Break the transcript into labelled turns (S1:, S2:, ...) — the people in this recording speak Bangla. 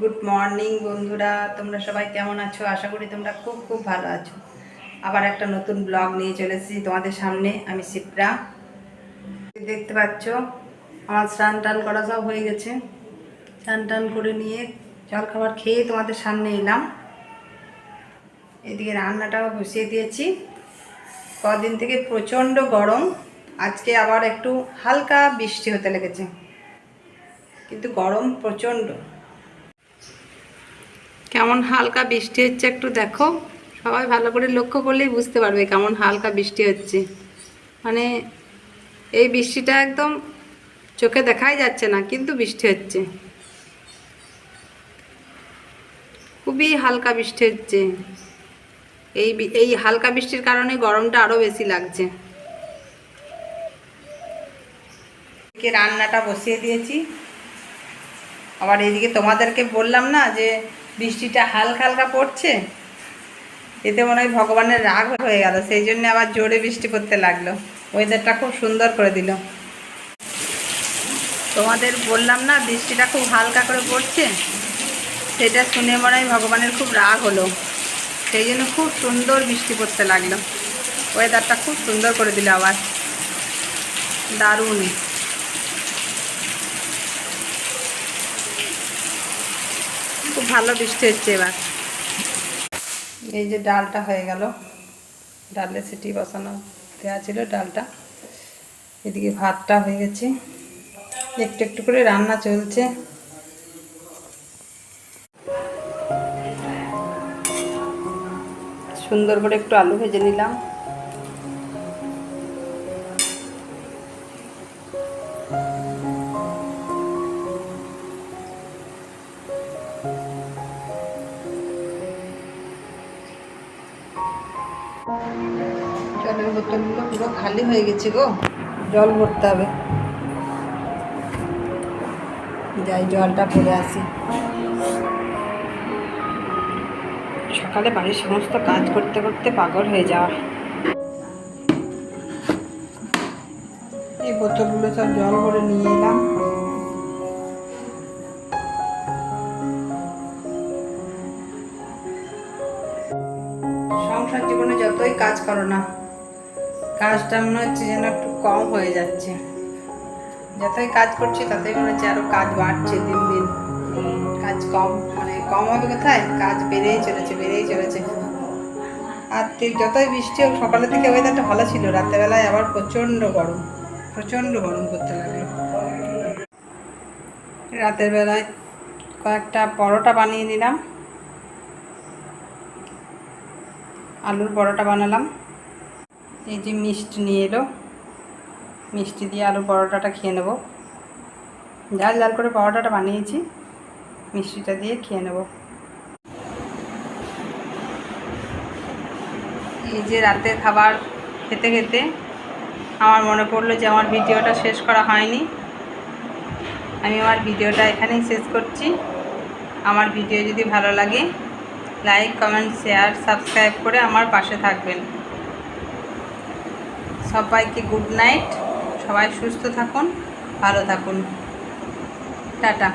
S1: গুড মর্নিং বন্ধুরা। তোমরা সবাই কেমন আছো? আশা করি তোমরা খুব খুব ভালো আছো। আবার একটা নতুন ব্লগ নিয়ে চলে এসেছি তোমাদের সামনে। আমি শিপ্রা। দেখতে পাচ্ছ, আমার স্নান টান করা সব হয়ে গেছে। স্নান টান করে নিয়ে জল খাবার খেয়ে তোমাদের সামনে এলাম। এদিকে রান্নাটাও বসিয়ে দিয়েছি। কদিন থেকে প্রচণ্ড গরম। আজকে আবার একটু হালকা বৃষ্টি হতে লেগেছে। কিন্তু গরম প্রচণ্ড। কেমন হালকা বৃষ্টি হচ্ছে একটু দেখো। সবাই ভালো করে লক্ষ্য করলেই বুঝতে পারবে কেমন হালকা বৃষ্টি হচ্ছে। মানে এই বৃষ্টিটা একদম চোখে দেখাই যাচ্ছে না, কিন্তু বৃষ্টি হচ্ছে। খুবই হালকা বৃষ্টি হচ্ছে। এই এই হালকা বৃষ্টির কারণে গরমটা আরও বেশি লাগছে। রান্নাটা বসিয়ে দিয়েছি। আবার এদিকে তোমাদেরকে বললাম না যে বৃষ্টিটা হালকা হালকা পড়ছে? এতে মনে হয় ভগবানের রাগ হয়ে গেল, সেই জন্য আবার জোরে বৃষ্টি পড়তে লাগল। ওয়েদারটা খুব সুন্দর করে দিল। তোমাদের বললাম না, বৃষ্টিটা খুব হালকা করে পড়ছে? সেটা শুনে মনে হয় ভগবানের খুব রাগ হলো। সেই জন্য খুব সুন্দর বৃষ্টি পড়তে লাগল। ওয়েদারটা খুব সুন্দর করে দিল আবার। দারুণ। খুব ভালো বৃষ্টি হচ্ছে এবার। এই যে ডালটা হয়ে গেল। ডালে সিটি বসানো দেওয়া ছিল ডালটা। এদিকে ভাতটা হয়ে গেছে। একটু একটু করে রান্না চলছে। সুন্দর করে একটু আলু ভেজে নিলাম। জলের বোতলগুলো পুরো খালি হয়ে গেছে গো। জল ভরতে হবে। যাই, জলটা পরে আসি। সকালে বাড়ির সমস্ত কাজ করতে করতে পাগল হয়ে যাওয়া। এই বোতলগুলো সব জল ভরে নিয়ে এলাম। সংসার জীবনে যতই কাজ করো না, কাজটা মনে হচ্ছে যেন একটু কম হয়ে যাচ্ছে। যতই কাজ করছি, ততই মনে হচ্ছে আরও কাজ বাড়ছে দিন দিন। কাজ কম মানে কম হবে কোথায়? কাজ বেড়েই চলেছে বেড়েই চলেছে। আর যতই বৃষ্টি হোক, সকালের দিকে ওয়েদারটা ভালো ছিল, রাত্রেবেলায় আবার প্রচণ্ড গরম প্রচণ্ড গরম করতে লাগল। রাতের বেলায় কয়েকটা পরোটা বানিয়ে নিলাম। আলুর পরোটা বানালাম। এই যে মিষ্টি নিয়ে এলো। মিষ্টি দিয়ে আলুর পরোটাটা খেয়ে নেব। জাল জাল করে পরোটাটা বানিয়েছি। মিষ্টিটা দিয়ে খেয়ে নেব। এই যে রাতের খাবার খেতে খেতে আমার মনে পড়ল যে আমার ভিডিওটা শেষ করা হয়নি। আমি আমার ভিডিওটা এখানেই শেষ করছি। আমার ভিডিও যদি ভালো লাগে লাইক কমেন্ট শেয়ার সাবস্ক্রাইব করে আমার পাশে থাকবেন। সবাইকে গুড নাইট সবাই সুস্থ থাকুন, ভালো থাকুন। টাটা।